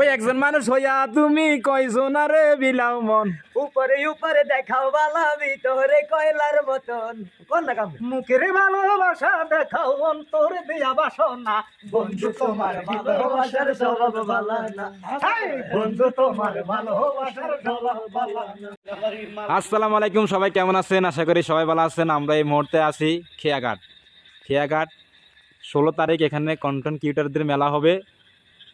ওই একজন মানুষ হইয়া তুমি কয়জন আরে বিলাও মন। উপরে উপরে দেখাও বালা ভিতরে কয়লার মতন। কোন না কাম মুখের ভালোবাসা দেখাও অন্তর দিয়া বাসনা। বন্ধু তোমার ভালোবাসার স্বভাব বালা না। বন্ধু তোমার ভালোবাসার স্বভাব বালা না। আসসালামু আলাইকুম সবাই কেমন আছেন? আশা করি সবাই ভালো আছেন। আমরা এই মুহূর্তে আছি খেয়াঘাট। খেয়াঘাট ষোলো তারিখ এখানে কন্টেন্ট কিউটারদের মেলা হবে।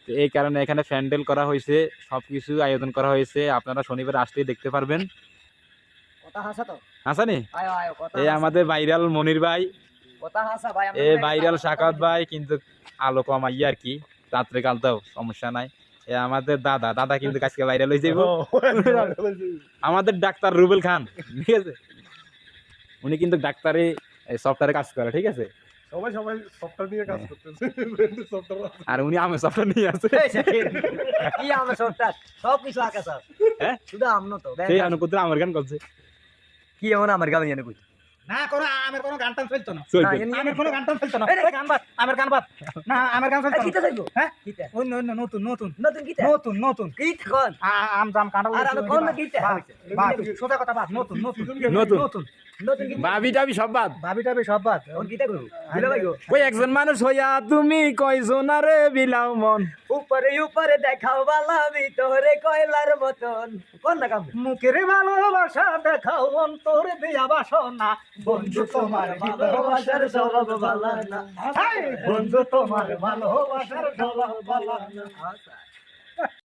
তো এই কারণে এখানে প্যান্ডেল করা হয়েছে সব কিছু আয়োজন করা হয়েছে। আপনারা শনিবার আসলেই দেখতে পারবেন। কথা হাসা তো? আসানি আয় আয় কথা এই আমাদের ভাইরাল মনির ভাই। তো ভাইরাল সাকাত ভাই কিন্তু আলো কমাই আর কি। রাত্রে কালতেও সমস্যা নাই। এ আমাদের দাদা দাদা কিন্তু আজকে ভাইরাল হয়ে যাইব। আমাদের ডাক্তার রুবেল খান ঠিক আছে? উনি কিন্তু ডাক্তারে সফটওয়্যারে কাজ করে ঠিক আছে? সবাই সবাই সফটওয়্যার নিয়ে কাজ করতেছে। সফটওয়্যার আর উনি আমের সফটওয়্যার নিয়ে আছে। কি আমার সফটওয়্যার সব কিছু আঁকা স্যার হ্যাঁ? শুধু আমনো তো সেই আমার গান করছে। কি এমন আমার গান জানে কই না কোনো আমার কোনো গান টান চলতো না। আমার কোনো গান টান চলতো না। এই গান বাদ। আমার গান বাদ। না আমার গান চলতো কিটা না হ্যাঁ? কিটা অন্য অন্য নতুন নতুন। নতুন কিটা নতুন নতুন। কিট কোন? আম জাম কাঁঠাল আর আমি কোন কিটা সোজা কথা বাদ নতুন নতুন। নতুন। নতুন। টাবি সব বাদ। ভাবি টাবি সব বাদ। কোন কিটা কইবো দিলে ভাই গো। ওই একজন মানুষ হইয়া তুমি কয়জন আরে বিলাও মন। উপরে উপরে দেখাও বালা ভিতরে কয়লার মতন। কোন কাম। মুখের ভালোবাসা দেখাও অন্তর দিয়া বাসনা। বন্ধু তোমার ভালোবাসার স্বভাব বালা না। হাই, বন্ধু তোমার ভালোবাসার স্বভাব বালা না। আচ্ছা।